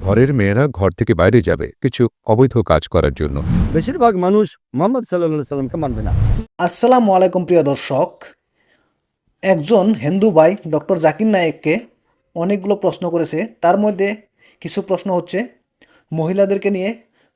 ঘরের মেয়েরা ঘর থেকে বাইরে যাবে কিছু অবৈধ কাজ করার জন্য। বেশিরভাগ মানুষ মোহাম্মদ সাল্লাহ সাল্লামকে মানবে না। আসসালামু আলাইকুম প্রিয় দর্শক একজন হিন্দু ভাই ডক্টর জাকির নায়েককে অনেকগুলো প্রশ্ন করেছে। তার মধ্যে কিছু প্রশ্ন হচ্ছে মহিলাদেরকে নিয়ে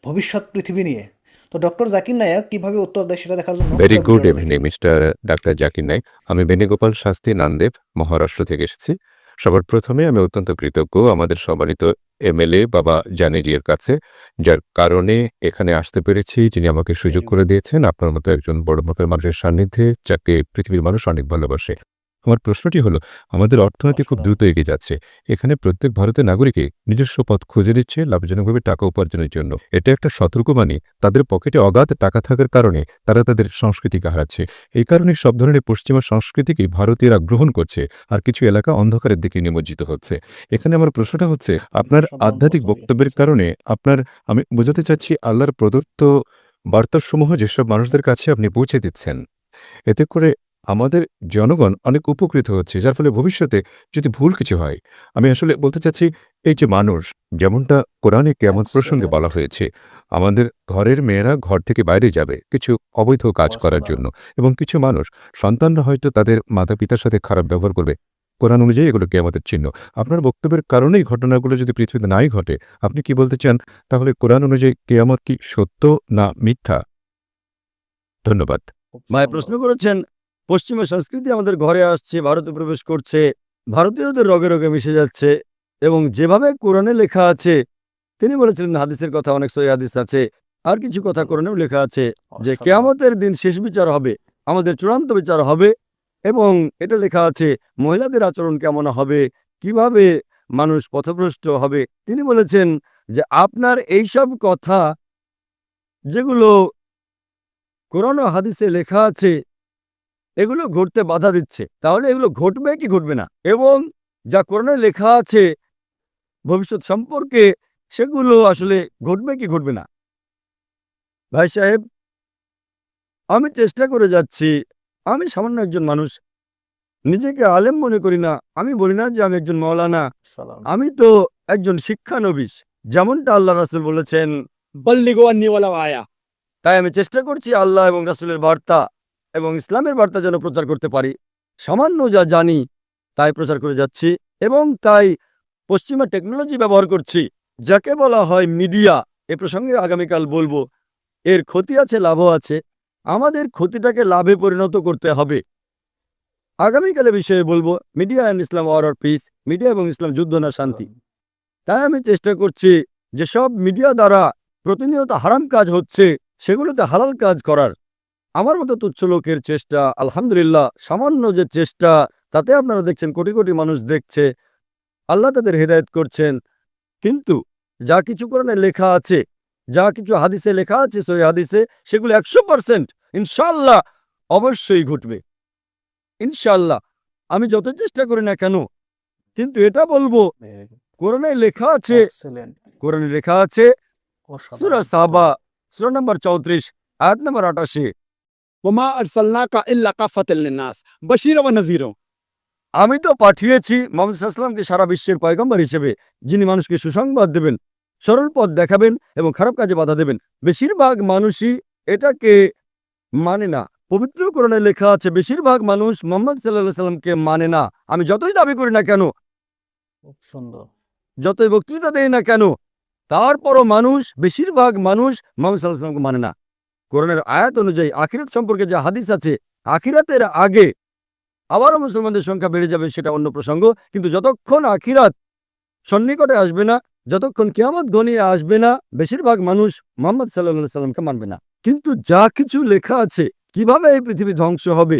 ভবিষ্যৎ পৃথিবী নিয়ে। তো ডক্টর জাকির নায়ক কীভাবে উত্তর দেয় সেটা দেখার জন্য very good evening mister doctor Zakir Naik. আমি বেণুগোপাল শাস্তি নান্দেব মহারাষ্ট্র থেকে এসেছি। সবার প্রথমে আমি অত্যন্ত কৃতজ্ঞ আমাদের সম্মানিত এমএলএ বাবা জানেরিয়ার কাছে যার কারণে এখানে আসতে পেরেছি যিনি আমাকে সুযোগ করে দিয়েছেন। আপনার মতো একজন বড় মাপের মানুষের সান্নিধ্যে যাকে পৃথিবীর মানুষ অনেক ভালোবাসে। আমার প্রশ্নটি হলো আমাদের অর্থনীতি খুব দ্রুত এগিয়ে যাচ্ছে। এখানে প্রত্যেক ভারতের নাগরিকই নিজস্ব পথ খুঁজে দিচ্ছে লাভজনকভাবে টাকা উপার্জনের জন্য। এটা একটা সতর্কবাণী তাদের পকেটে অগাধ টাকা থাকার কারণে তারা তাদের সংস্কৃতিকে হারাচ্ছে। এই কারণে সব ধরনের পশ্চিমা সংস্কৃতিকেই ভারতীয়রা গ্রহণ করছে আর কিছু এলাকা অন্ধকারের দিকে নিমজ্জিত হচ্ছে। এখানে আমার প্রশ্নটা হচ্ছে আপনার আধ্যাত্মিক বক্তব্যের কারণে আপনার আমি বোঝাতে চাচ্ছি আল্লাহর প্রদত্ত বার্তাসমূহ যেসব মানুষদের কাছে আপনি পৌঁছে দিচ্ছেন। এতে করে আমাদের জনগণ অনেক উপকৃত হচ্ছে যার ফলে ভবিষ্যতে যদি ভুল কিছু হয় আমি আসলে বলতে চাচ্ছি এই যে মানুষ যেমনটা কোরআনে কেমন প্রসঙ্গে বলা হয়েছে আমাদের ঘরের মেয়েরা ঘর থেকে বাইরে যাবে কিছু অবৈধ কাজ করার জন্য এবং কিছু মানুষ সন্তানরা হয়তো তাদের মাতা পিতার সাথে খারাপ ব্যবহার করবে। কোরআন অনুযায়ী এগুলো কেয়ামতের চিহ্ন। আপনার বক্তব্যের কারণেই ঘটনাগুলো যদি পৃথিবীতে নাই ঘটে আপনি কি বলতে চান? তাহলে কোরআন অনুযায়ী কেয়ামত কি সত্য না মিথ্যা? ধন্যবাদ। ভাই প্রশ্ন করেছেন পশ্চিমা সংস্কৃতি আমাদের ঘরে আসছে ভারতে প্রবেশ করছে ভারতীয়দের রগে রগে মিশে যাচ্ছে এবং যেভাবে কোরআনে লেখা আছে তিনি বলেছিলেন হাদিসের কথা অনেক সহি হাদিস আছে আর কিছু কথা কোরআনেও লেখা আছে যে কেয়ামতের দিন শেষ বিচার হবে আমাদের চূড়ান্ত বিচার হবে এবং এটা লেখা আছে মহিলাদের আচরণ কেমন হবে কীভাবে মানুষ পথভ্রষ্ট হবে। তিনি বলেছেন যে আপনার এইসব কথা যেগুলো কোরআন হাদিসে লেখা আছে এগুলো ঘটতে বাধা দিচ্ছে। তাহলে এগুলো ঘটবে কি ঘটবে না? এবং যা করোনায় লেখা আছে ভবিষ্যৎ সম্পর্কে সেগুলো আসলে ঘটবে কি ঘটবে না? ভাই সাহেব আমি চেষ্টা করে যাচ্ছি। আমি সামান্য একজন মানুষ। নিজেকে আলেম মনে করি না। আমি বলি না যে আমি একজন মৌলানা আমি তো একজন শিক্ষানবিশ যেমনটা আল্লাহ রাসুল বলেছেন। আয়া। তাই আমি চেষ্টা করছি আল্লাহ এবং রাসুলের বার্তা এবং ইসলামের বার্তা যেন প্রচার করতে পারি। সামান্য যা জানি, তাই প্রচার করে যাচ্ছি এবং তাই পশ্চিমা টেকনোলজি ব্যবহার করছি, যাকে বলা হয় মিডিয়া এ প্রসঙ্গে আগামীকাল বলব, এর ক্ষতি আছে, লাভও আছে। আমাদের ক্ষতিটাকে লাভে পরিণত করতে হবে। আগামীকালে বিষয়ে বলব media and Islam war or peace media এবং ইসলাম যুদ্ধ না শান্তি। তাই আমি চেষ্টা করছি যে সব মিডিয়া দ্বারা প্রতিনিয়ত হারাম কাজ হচ্ছে, সেগুলোতে হালাল কাজ করার। আমার মতো তুচ্ছ লোকের চেষ্টা আলহামদুলিল্লাহ সামান্য যে চেষ্টা তাতে আপনারা দেখছেন কোটি কোটি মানুষ দেখছে আল্লাহ তাদের হেদায়েত করছেন। কিন্তু যা কিছু কোরআনে লেখা আছে যা কিছু হাদিসে লেখা আছে সই হাদিসে সেগুলো একশো পার্সেন্ট ইনশাল্লাহ অবশ্যই ঘটবে। ইনশাল্লাহ আমি যত চেষ্টা করি না কেন কিন্তু এটা বলব কোরআনে লেখা আছে কোরআনে লেখা আছে সুরা সাহাবা সুরা নম্বর চৌত্রিশ আয়াত নম্বর আটাশি। ওমা আরসাল্লা কা ইল্লা কাফাতিল্লিনাস বশির ও নাজিরও আমি তো পাঠিয়েছি মোহাম্মদ সাল্লামকে সারা বিশ্বের পয়গম্বর হিসেবে যিনি মানুষকে সুসংবাদ দেবেন সরল পথ দেখাবেন এবং খারাপ কাজে বাধা দেবেন। বেশিরভাগ মানুষই এটাকে মানে না। পবিত্র কোরআনে লেখা আছে বেশিরভাগ মানুষ মোহাম্মদ সাল্লাহ সাল্লামকে মানে না। আমি যতই দাবি করি না কেন সুন্দর। যতই বক্তৃতা দেয় না কেন তারপরও মানুষ বেশিরভাগ মানুষ মোহাম্মদ সাল্লাহ সাল্লামকে মানে না। কোরআনের আয়াত অনুযায়ী আখিরাত সম্পর্কে যে হাদিস আছে আখিরাতের আগে আবারও মুসলমানদের সংখ্যা বেড়ে যাবে সেটা অন্য প্রসঙ্গ। কিন্তু যতক্ষণ আখিরাত সন্নিকটে আসবে না যতক্ষণ কিয়ামত ঘনিয়ে আসবে না বেশিরভাগ মানুষ মোহাম্মদ সাল্লাহ সাল্লামকে মানবে না। কিন্তু যা কিছু লেখা আছে কীভাবে এই পৃথিবী ধ্বংস হবে?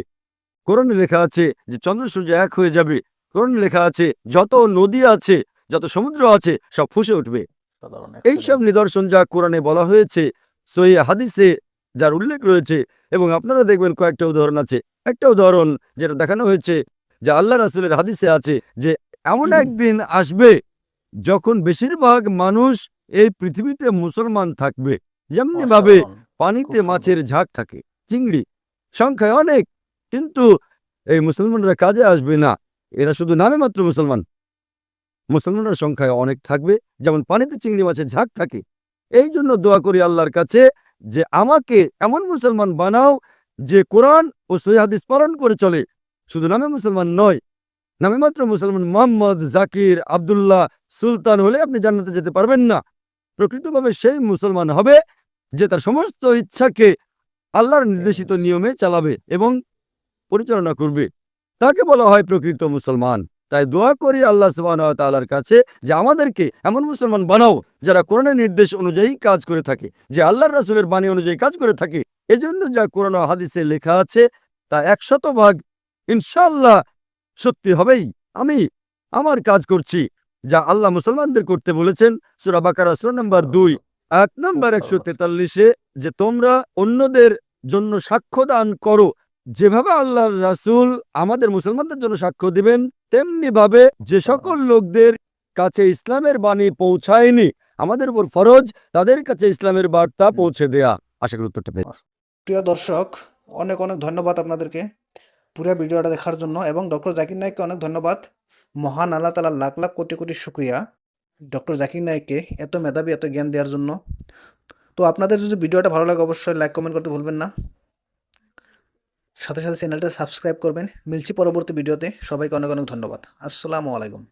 কোরআনে লেখা আছে যে চন্দ্র সূর্য এক হয়ে যাবে। কোরআনে লেখা আছে যত নদী আছে যত সমুদ্র আছে সব ফুসে উঠবে। এইসব নিদর্শন যা কোরআনে বলা হয়েছে সই হাদিসে যার উল্লেখ রয়েছে এবং আপনারা দেখবেন কয়েকটা উদাহরণ আছে। একটা উদাহরণ যেটা দেখানো হয়েছে যে আল্লাহ রাসুলের হাদিসে আছে যে এমন একদিন আসবে যখন বেশিরভাগ মানুষ এই পৃথিবীতে মুসলমান থাকবে। যেমনি ভাবে পানিতে মাছের ঝাঁক থাকে চিংড়ি সংখ্যায় অনেক কিন্তু এই মুসলমানরা কাজে আসবে না। এরা শুধু নামে মাত্র মুসলমান। মুসলমানের সংখ্যায় অনেক থাকবে যেমন পানিতে চিংড়ি মাছের ঝাঁক থাকে। এই জন্য দোয়া করি আল্লাহর কাছে যে আমাকে এমন মুসলমান বানাও যে কোরআন ও সৈহাদিস পালন করে চলে। শুধু নামে মুসলমান নয় নামে মাত্র মুসলমান মোহাম্মদ জাকির আব্দুল্লাহ সুলতান হলে আপনি জান্নাতে যেতে পারবেন না। প্রকৃতভাবে সেই মুসলমান হবে যে তার সমস্ত ইচ্ছাকে আল্লাহর নির্দেশিত নিয়মে চালাবে এবং পরিচালনা করবে। তাকে বলা হয় প্রকৃত মুসলমান। তাই দোয়া করি আল্লাহ সুবাহর কাছে যে আমাদেরকে এমন মুসলমান বানাও যারা কোরআনের নির্দেশ অনুযায়ী কাজ করে থাকে যে আল্লাহর রাসুলের বাণী অনুযায়ী কাজ করে থাকে। এজন্য যা কোরআন হাদিসে লেখা আছে তা একশত ভাগ ইনশাল্লাহ সত্যি হবেই। আমি আমার কাজ করছি যা আল্লাহ মুসলমানদের করতে বলেছেন সুরা বাকারা সুরা নাম্বার দুই এক নম্বর একশো তেতাল্লিশে যে তোমরা অন্যদের জন্য সাক্ষ্য দান করো। যেভাবে আল্লাহর রাসূল আমাদের মুসলমানদের জন্য সাক্ষ্য দিবেন তেমনি ভাবে যে সকল লোকদের কাছে ইসলামের বাণী পৌঁছায়নি, আমাদের উপর ফরজ, তাদের কাছে ইসলামের বার্তা পৌঁছে দেয়া। আশা করি উত্তরটা পেয়ে প্রিয় দর্শক, অনেক অনেক ধন্যবাদ আপনাদেরকে পুরো ভিডিওটা দেখার জন্য এবং ডক্টর জাকির নায়েককে অনেক ধন্যবাদ। মহান আল্লাহ তালার লাখ লাখ কোটি কোটি শুক্রিয়া ডক্টর জাকির নায়েককে এত মেধাবী, এত জ্ঞান দেওয়ার জন্য। তো আপনাদের যদি ভিডিওটা ভালো লাগে, অবশ্যই লাইক কমেন্ট করতে ভুলবেন না। সাথে সাথে চ্যানেলটা সাবস্ক্রাইব করবেন। মিলছি পরবর্তী ভিডিওতে। সবাইকে অনেক অনেক ধন্যবাদ। আসসালামু আলাইকুম।